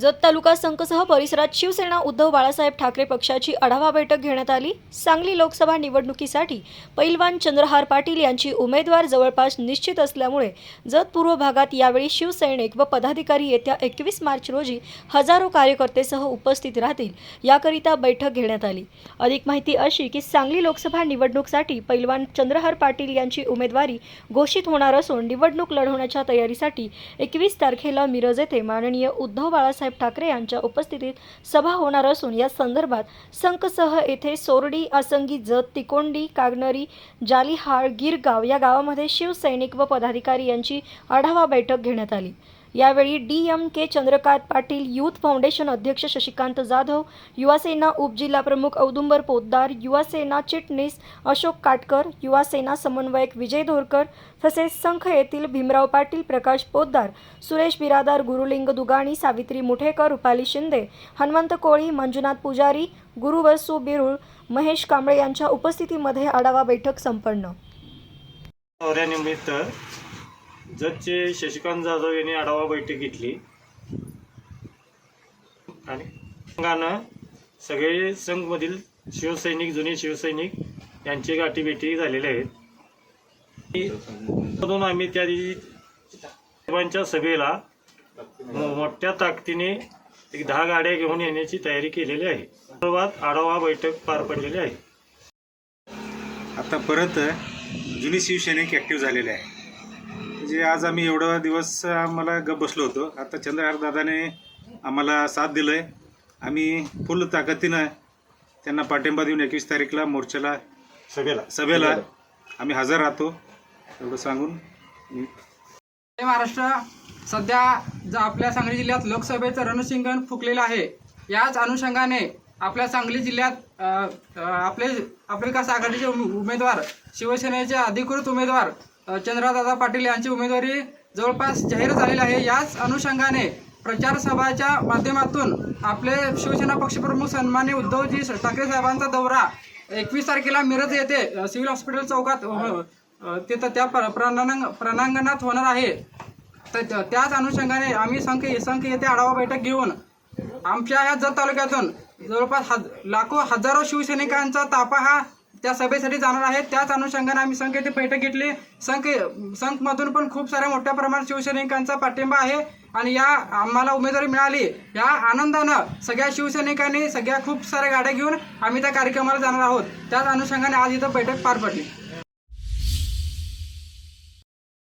जत तालुका संघसह परिसरात शिवसेना उद्धव बाळासाहेब ठाकरे पक्षाची आढावा बैठक घेण्यात आली. सांगली लोकसभा निवडणुकीसाठी पैलवान चंद्रहार पाटील यांची उमेदवार जवळपास निश्चित असल्यामुळे जत पूर्व भागात यावेळी शिवसैनिक व पदाधिकारी येत्या एकवीस मार्च रोजी हजारो कार्यकर्तेसह उपस्थित राहतील याकरिता बैठक घेण्यात आली. अधिक माहिती अशी की सांगली लोकसभा निवडणूकसाठी पैलवान चंद्रहार पाटील यांची उमेदवारी घोषित होणार असून निवडणूक लढवण्याच्या तयारीसाठी एकवीस तारखेला मिरज येथे माननीय उद्धव बाळासाहेब ठाकरे यांच्या उपस्थितीत सभा होणार असून या संदर्भात संकसह येथे सोरडी आसंगी जत तिकोंडी कागनरी जालिहाळ गिरगाव या गावामध्ये शिवसैनिक व पदाधिकारी यांची आढावा बैठक घेण्यात आली. यावेळी D M K Chandrakant Patil youth foundation अध्यक्ष शशिकांत जाधव युवासेना उपजिल्हाप्रमुख औदुंबर पोद्दार युवासेना चिटणीस अशोक काटकर युवासेना समन्वयक विजय धोरकर तसेच संख येथील भीमराव पाटील प्रकाश पोद्दार सुरेश बिरादार गुरुलिंग दुगाणी सावित्री मुठेकर रुपाली शिंदे हनुमंत कोळी मंजुनाथ पुजारी गुरुवसू बिरुळ महेश कांबळे यांच्या उपस्थितीमध्ये आढावा बैठक संपन्न. दौऱ्यानिमित्त जजचे शशिकांत जाधव यांनी आढावा बैठक घेतली. आणि संघानं सगळे संघमधील शिवसैनिक जुने शिवसैनिक यांची गाठीभेटी झालेल्या आहेत. म्हणून आम्ही त्या दिवशी साहेबांच्या सभेला मो- मोठ्या ताकदीने एक दहा गाड्या घेऊन येण्याची तयारी केलेली आहे. सर्वात आढावा बैठक पार पडलेली आहे. आता परत जुनी शिवसैनिक ॲक्टिव्ह झालेले आहे म्हणजे आज आम्ही एवढा दिवस आम्हाला गप बसलो होतो. आता चंद्रहार दादाने आम्हाला साथ दिलं आहे आम्ही फुल ताकदीनं त्यांना पाठिंबा देऊन एकवीस तारीखला मोर्चाला सभेला. सभेला आम्ही हजर राहतो एवढं सांगून. मी जय महाराष्ट्र. सध्या ज आपल्या सांगली जिल्ह्यात लोकसभेचं रणशिंगण फुकलेलं आहे. याच अनुषंगाने आपल्या सांगली जिल्ह्यात अ, अ, आपले आपले विकास आघाडीचे उम- उमेदवार शिवसेनेचे अधिकृत उमेदवार चंद्रदादा पाटील यांची उमेदवारी जवळपास जाहीर झालेली आहे. याच अनुषंगाने प्रचार सभाच्या माध्यमातून आपले शिवसेना पक्षप्रमुख सन्मान्य उद्धवजी ठाकरे साहेबांचा दौरा एकवीस तारखेला मिरज येथे सिव्हिल हॉस्पिटल चौकात तिथं त्या प्र- प्रणांग प्रणांगणात होणार आहे. तर त्या- त्याच अनुषंगाने आम्ही संख संख येथे आढावा बैठक घेऊन आमच्या या जत तालुक्यातून जवळपास हज लाखो हजारो शिवसैनिकांचा ताफा हा त्या सभेसाठी जाणार आहेत. त्याच अनुषंगाने आम्ही संघ येथे बैठक घेतली. संघ संघमधून पण खूप साऱ्या मोठ्या प्रमाणात शिवसैनिकांचा पाठिंबा आहे. आणि या आम्हाला उमेदवारी मिळाली. या आनंदानं सगळ्या शिवसैनिकांनी सगळ्या खूप साऱ्या गाड्या घेऊन आम्ही त्या कार्यक्रमाला जाणार आहोत. त्याच अनुषंगाने आज इथं बैठक पार पडली.